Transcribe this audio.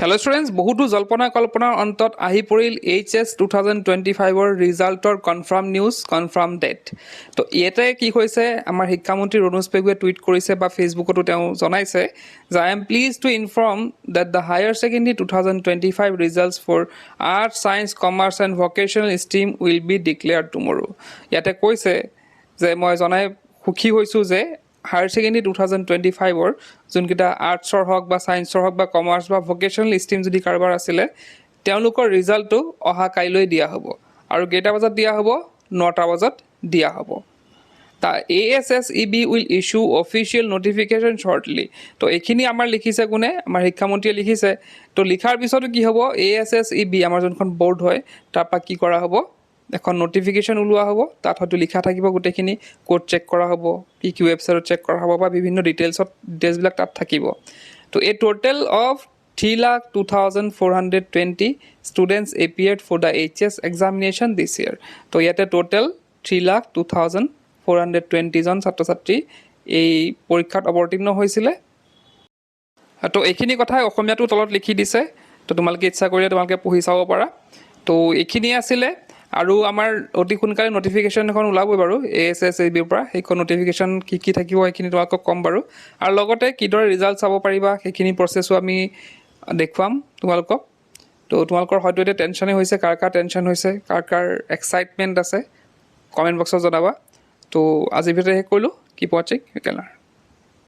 Hello students বহুতো জল্পনা কল্পনাৰ অন্তত আহি পৰিল H S two thousand twenty ফাইভৰ ৰিজাল্টৰ কনফাৰ্ম নিউজ কনফাৰ্ম ডেট তো ইয়াতে কি হৈছে আমাৰ শিক্ষামন্ত্ৰী ৰণোজ পেগুৱে টুইট কৰিছে বা ফেচবুকতো তেওঁ জনাইছে যে I am pleased to inform that the higher secondary two thousand twenty five results for arts science commerce and vocational stream will be declared tomorrow ইয়াতে কৈছে যে মই জনাই সুখী হৈছোঁ যে higher secondary two thousand twenty ফাইভৰ যোনকেইটা আৰ্টছৰ হওক বা ছায়েন্সৰ হওক বা কমাৰ্চ বা ভকেশ্যনেল ষ্ট্ৰীম যদি কাৰোবাৰ আছিলে তেওঁলোকৰ ৰিজাল্টটো অহা কাইলৈ দিয়া হ'ব। আৰু কেইটা বজাত দিয়া হ'ব? নটা বজাত দিয়া হ'ব। তা A S S E B will issue official notification shortly তো এইখিনি আমাৰ লিখিছে কোনে? আমাৰ শিক্ষামন্ত্ৰীয়ে লিখিছে। তো লিখাৰ পিছতো কি হ'ব? A S S E B আমাৰ যোনখন বৰ্ড হয় তাৰপৰা কি কৰা হ'ব? এখন নটিফিকেশ্যন ওলোৱা হ'ব তাত হয়তো লিখা থাকিব গোটেইখিনি ক'ত চেক কৰা হ'ব কি কি ৱেবছাইটত চেক কৰা হ'ব বা বিভিন্ন ডিটেইলছত ডিটেইলছবিলাক তাত থাকিব। তো এই total of three lakh two thousand four hundred twenty students appeared for the H S examination this year তো ইয়াতে total three lakh two thousand four hundred টুৱেণ্টিজন ছাত্ৰ ছাত্ৰী এই পৰীক্ষাত অৱতীৰ্ণ হৈছিলে। তো এইখিনি কথাই অসমীয়াটো তলত লিখি দিছে। তো তোমালোকে ইচ্ছা কৰিলে তোমালোকে পঢ়ি চাব পাৰা। তো এইখিনিয়ে আছিলে। আৰু আমাৰ অতি সোনকালে নটিফিকেশ্যন এখন ওলাবই বাৰু এ এছ এছ এ বিৰ পৰা। সেইখন নটিফিকেশ্যন কি কি থাকিব সেইখিনি তোমালোকক ক'ম বাৰু। আৰু লগতে কিদৰে ৰিজাল্ট চাব পাৰিবা সেইখিনি প্ৰচেছো আমি দেখুৱাম তোমালোকক। তো তোমালোকৰ হয়তো এতিয়া টেনশ্যনেই হৈছে কাৰ কাৰ টেনশ্যন হৈছে কাৰ কাৰ এক্সাইটমেণ্ট আছে কমেণ্ট বক্সত জনাবা। তো আজিৰ ভিতৰত শেষ কৰিলোঁ কিপ ৱাচিং ইউ কেন লাৰ্ণ